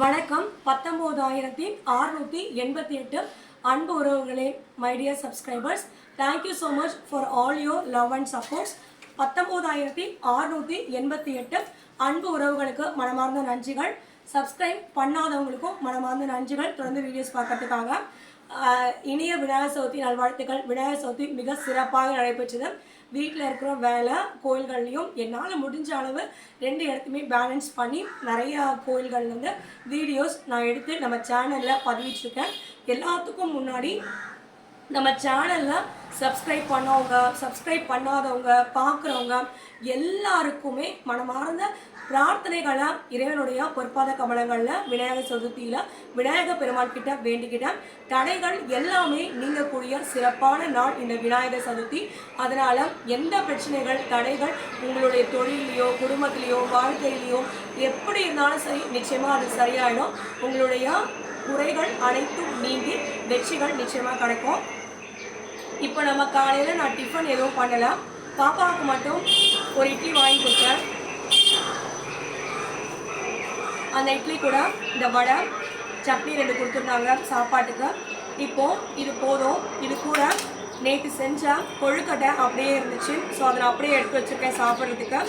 வணக்கம். பத்தொம்போதாயிரத்தி அறுநூற்றி எண்பத்தி எட்டு அன்பு உறவுகளே my dear subscribers thank you so much for all your love and supports பத்தொம்போதாயிரத்தி அறுநூற்றி எண்பத்தி எட்டு அன்பு உறவுகளுக்கு மனமார்ந்த நன்றிகள். சப்ஸ்கிரைப் பண்ணாதவங்களுக்கும் மனமார்ந்த நன்றிகள். தொடர்ந்து வீடியோஸ் பார்க்கறதுக்காக இனிய விநாயகர் சதுர்த்தி நல்வாழ்த்துக்கள். விநாயகர் சதுர்த்தி மிக சிறப்பாக நடைபெற்றது. வீட்டில் இருக்கிற வேலை கோயில்கள்லையும் என்னால் முடிஞ்ச அளவு ரெண்டு இடத்துமே பேலன்ஸ் பண்ணி நிறையா கோயில்கள்லேருந்து வீடியோஸ் நான் எடுத்து நம்ம சேனலில் பதிவிட்டிருக்கேன். எல்லாத்துக்கும் முன்னாடி நம்ம சேனலில் சப்ஸ்கிரைப் பண்ணவங்க சப்ஸ்கிரைப் பண்ணாதவங்க பார்க்குறவங்க எல்லாருக்குமே மனமார்ந்த பிரார்த்தனைகளை இறைவனுடைய பொற்பாத கமலங்களில் விநாயகர் சதுர்த்தியில் விநாயகர் பெருமாள் கிட்ட வேண்டிக்கிட்டேன் தடைகள் எல்லாமே நீங்கக்கூடிய சிறப்பான நாள் இந்த விநாயகர் சதுர்த்தி. அதனால் எந்த பிரச்சனைகள் தடைகள் உங்களுடைய தொழிலையோ குடும்பத்திலேயோ வாழ்க்கையிலையோ எப்படி இருந்தாலும் சரி நிச்சயமாக அது சரியாயிடும். உங்களுடைய குறைகள் அனைத்தும் நீங்கி வெற்றிகள் நிச்சயமாக கிடைக்கும். இப்போ நம்ம காலையில் நான் டிஃபன் எதுவும் பண்ணலாம். பாப்பாவுக்கு மட்டும் ஒரு இட்லி வாங்கி கொடுத்தேன். அந்த இட்லி கூட இந்த வடை சட்னி ரெண்டு கொடுத்துருந்தாங்க சாப்பாட்டுக்கு. இப்போ இது போதும். இது கூட நேற்று செஞ்ச கொழுக்கட்டை அப்படியே இருந்துச்சு. ஸோ அதை நான் அப்படியே எடுத்து வச்சுருக்கேன் சாப்பிட்றதுக்கு.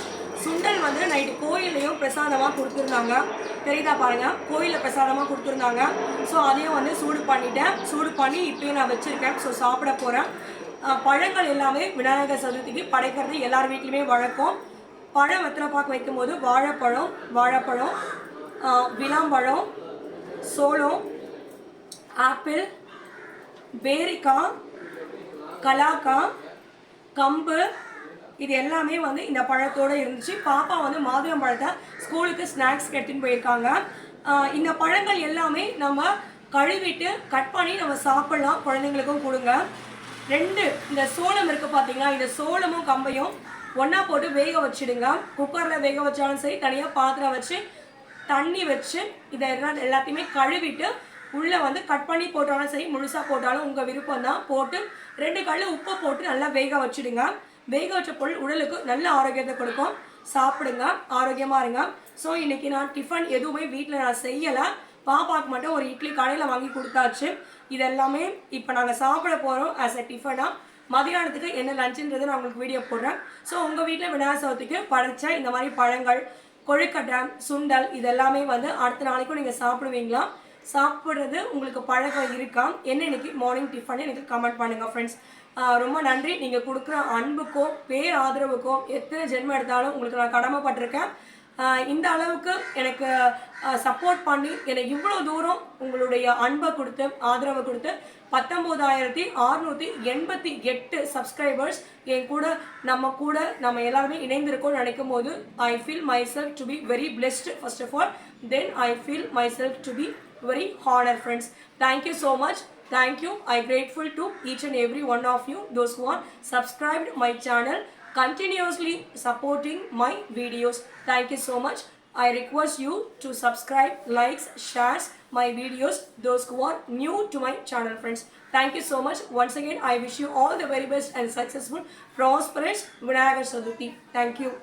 சுண்டல் வந்து நைட்டு கோயில்லையும் பிரசாதமாக கொடுத்துருந்தாங்க. தெரியுதா பாருங்க கோயிலில் பிரசாதமாக கொடுத்துருந்தாங்க. ஸோ அதையும் வந்து சூடு பண்ணிட்டேன். சூடு பண்ணி இப்பயும் நான் வச்சுருக்கேன். ஸோ சாப்பிட போகிறேன் பழங்கள் எல்லாமே விநாயகர் சதுர்த்திக்கு படைக்கிறது எல்லார் வீட்லையுமே வழக்கம். பழம் வெத்தலை பாக்கு வைக்கும்போது? வாழைப்பழம் வாழைப்பழம் விளாம்பழம் சோளம் ஆப்பிள் பேரிக்காய் கலாக்காய் கம்பு இது எல்லாமே வந்து இந்த பழத்தோடு இருந்துச்சு. பாப்பா வந்து மாதுளம் பழத்தை ஸ்கூலுக்கு ஸ்நாக்ஸ் எடுத்துன்னு போயிருக்காங்க. இந்த பழங்கள் எல்லாமே நம்ம கழுவிட்டு கட் பண்ணி நம்ம சாப்பிடலாம். குழந்தைங்களுக்கும் கொடுங்க. ரெண்டு இந்த சோளம் இருக்குது பார்த்தீங்களா இந்த சோளமும் கம்பையும் ஒன்றா போட்டு வேக வச்சுடுங்க. குக்கரில் வேக வச்சாலும் சரி தனியாக பாத்திரம் வச்சு தண்ணி வச்சு இதை எல்லாம் எல்லாத்தையுமே கழுவிட்டு உள்ளே வந்து கட் பண்ணி போட்டாலும் சரி முழுசாக போட்டாலும் உங்கள் விருப்பம் தான் போட்டு ரெண்டு கல் உப்பை போட்டு நல்லா வேக வச்சுடுங்க. வேக வச்ச பொருள் உடலுக்கு நல்ல ஆரோக்கியத்தை கொடுக்கும். சாப்பிடுங்க ஆரோக்கியமாக இருங்க. ஸோ இன்றைக்கி நான் டிஃபன் எதுவுமே வீட்டில் நான் செய்யலை. பாப்பாவுக்கு மட்டும் ஒரு இட்லி கடையில் வாங்கி கொடுத்தாச்சு. இதெல்லாமே இப்போ நாங்கள் சாப்பிட போகிறோம் ஆஸ் எ டிஃபனாக மதியானத்துக்கு என்ன லஞ்சுன்றது நான் உங்களுக்கு வீடியோ போடுறேன். ஸோ உங்கள் வீட்டில் விநாயகர் சதுர்த்திக்கு படைச்ச இந்த மாதிரி பழங்கள் கொழுக்கட்டை சுண்டல் இதெல்லாமே வந்து அடுத்த நாளைக்கும் நீங்கள் சாப்பிடுவீங்களா? சாப்பிட்றது உங்களுக்கு பழக்கம் இருக்கா? என்ன இன்னைக்கு மார்னிங் டிஃபன் எனக்கு கமெண்ட் பண்ணுங்கள் ஃப்ரெண்ட்ஸ் ரொம்ப நன்றி. நீங்கள் கொடுக்குற அன்புக்கும் பேர் ஆதரவுக்கும் எத்தனை ஜென்மம் எடுத்தாலும் உங்களுக்கு நான் கடமைப்பட்டிருக்கேன். இந்த அளவுக்கு எனக்கு சப்போர்ட் பண்ணி எனக்கு இவ்வளோ தூரம் உங்களுடைய அன்பை கொடுத்து ஆதரவை கொடுத்து பத்தொம்போதாயிரத்தி அறுநூற்றி எண்பத்தி எட்டு சப்ஸ்கிரைபர்ஸ் என் கூட நம்ம கூட நம்ம எல்லாருமே இணைந்திருக்கோம்னு நினைக்கும் போது I feel myself to be very blessed first of all then I feel myself to be very honor friends. Thank you so much. Thank you. I'm grateful to each and every one of you, those who are subscribed my channel, continuously supporting my videos. Thank you so much. I request you to subscribe, likes, shares my videos, those who are new to my channel friends. Thank you so much. Once again, I wish you all the very best and successful, prosperous Vinayagar Saduti. Thank you.